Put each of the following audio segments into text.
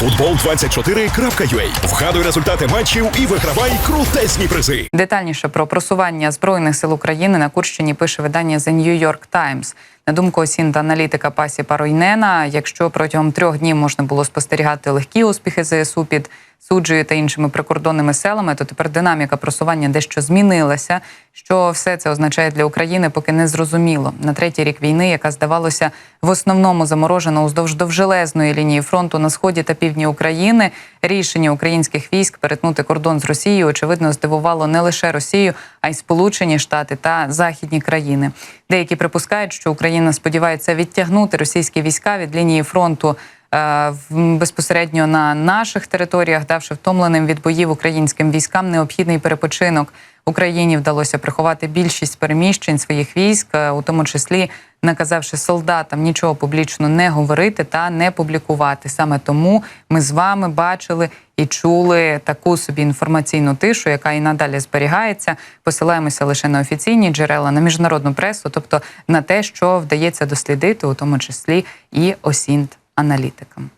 Футбол24.ua. Вгадуй результати матчів і вигравай крутесні призи. Детальніше про просування збройних сил України на Курщині пише видання The New York Times. На думку осінта аналітика Пасі Паройнена, якщо протягом трьох днів можна було спостерігати легкі успіхи ЗСУ під суджею та іншими прикордонними селами, то тепер динаміка просування дещо змінилася. Що все це означає для України, поки не зрозуміло. На третій рік війни, яка здавалося в основному заморожена уздовж довжелезної лінії фронту на сході та півдні України, рішення українських військ перетнути кордон з Росією очевидно здивувало не лише Росію, а й Сполучені Штати та західні країни. Деякі припускають, що Україна сподівається відтягнути російські війська від лінії фронту. Е, Безпосередньо на наших територіях, давши втомленим від боїв українським військам необхідний перепочинок. Україні вдалося приховати більшість переміщень своїх військ, е, у тому числі наказавши солдатам нічого публічно не говорити та не публікувати. Саме тому ми з вами бачили і чули таку собі інформаційну тишу, яка і надалі зберігається. Посилаємося лише на офіційні джерела, на міжнародну пресу, тобто на те, що вдається дослідити, у тому числі і осінт аналітикам.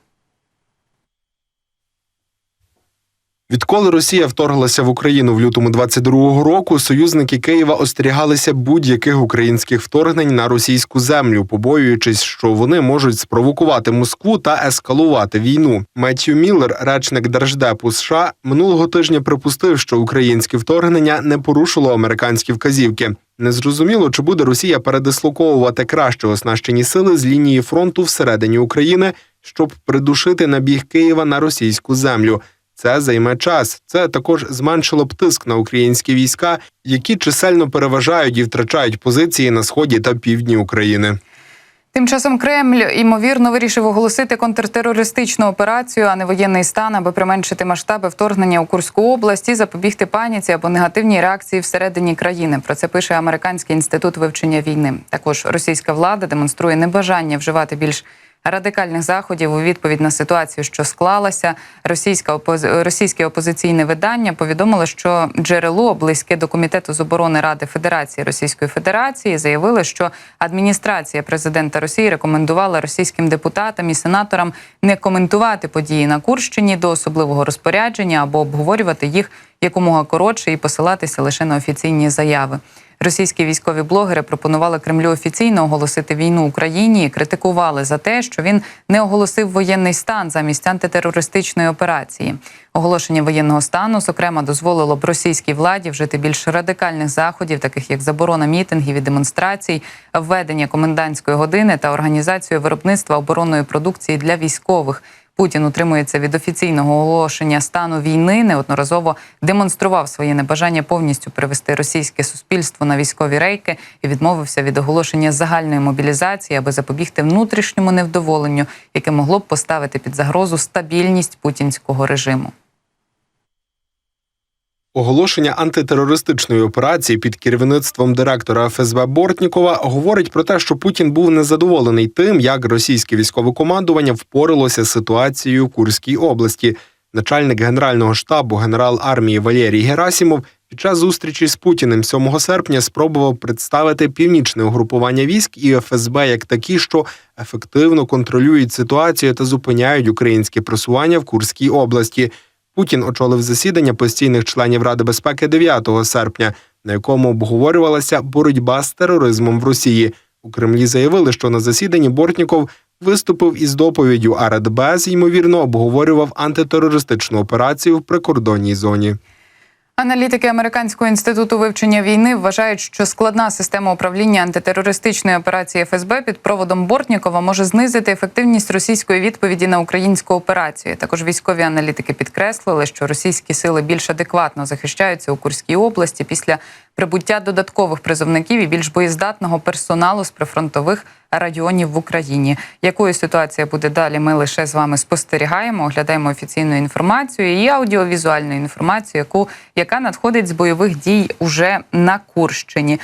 Відколи Росія вторглася в Україну в лютому 22-го року, союзники Києва остерігалися будь-яких українських вторгнень на російську землю, побоюючись, що вони можуть спровокувати Москву та ескалувати війну. Меттью Міллер, речник держдепу США, минулого тижня припустив, що українське вторгнення не порушило американські вказівки. Незрозуміло, чи буде Росія передислоковувати краще оснащені сили з лінії фронту всередині України, щоб придушити набіг Києва на російську землю. Це займе час. Це також зменшило б тиск на українські війська, які чисельно переважають і втрачають позиції на сході та півдні України. Тим часом Кремль ймовірно вирішив оголосити контртерористичну операцію, а не воєнний стан, аби применшити масштаби вторгнення у Курську область і запобігти паніці або негативній реакції всередині країни. Про це пише Американський інститут вивчення війни. Також російська влада демонструє небажання вживати більш радикальних заходів у відповідь на ситуацію, що склалася. Російська опози... російське опозиційне видання повідомило, що джерело близьке до комітету з оборони Ради Федерації Російської Федерації заявили, що адміністрація президента Росії рекомендувала російським депутатам і сенаторам не коментувати події на Курщині до особливого розпорядження або обговорювати їх якомога коротше і посилатися лише на офіційні заяви. Російські військові блогери пропонували Кремлю офіційно оголосити війну Україні і критикували за те, що він не оголосив воєнний стан замість антитерористичної операції. Оголошення воєнного стану, зокрема, дозволило б російській владі вжити більш радикальних заходів, таких як заборона мітингів і демонстрацій, введення комендантської години та організацію виробництва оборонної продукції для військових. Путін утримується від офіційного оголошення стану війни. Неодноразово демонстрував своє небажання повністю привести російське суспільство на військові рейки і відмовився від оголошення загальної мобілізації, аби запобігти внутрішньому невдоволенню, яке могло б поставити під загрозу стабільність путінського режиму. Оголошення антитерористичної операції під керівництвом директора ФСБ Бортнікова говорить про те, що Путін був незадоволений тим, як російське військове командування впоралося з ситуацією в Курській області. Начальник генерального штабу генерал армії Валерій Герасімов під час зустрічі з Путіним 7 серпня спробував представити північне угрупування військ і ФСБ як такі, що ефективно контролюють ситуацію та зупиняють українське просування в Курській області. Путін очолив засідання постійних членів Ради безпеки 9 серпня, на якому обговорювалася боротьба з тероризмом в Росії. У Кремлі заявили, що на засіданні Бортніков виступив із доповіддю, а Радбез, ймовірно, обговорював антитерористичну операцію в прикордонній зоні. Аналітики Американського інституту вивчення війни вважають, що складна система управління антитерористичної операції ФСБ під проводом Бортнікова може знизити ефективність російської відповіді на українську операцію. Також військові аналітики підкреслили, що російські сили більш адекватно захищаються у Курській області після прибуття додаткових призовників і більш боєздатного персоналу з прифронтових районів в Україні. Якою ситуація буде далі? Ми лише з вами спостерігаємо, оглядаємо офіційну інформацію і аудіовізуальну інформацію, яку яка надходить з бойових дій уже на Курщині.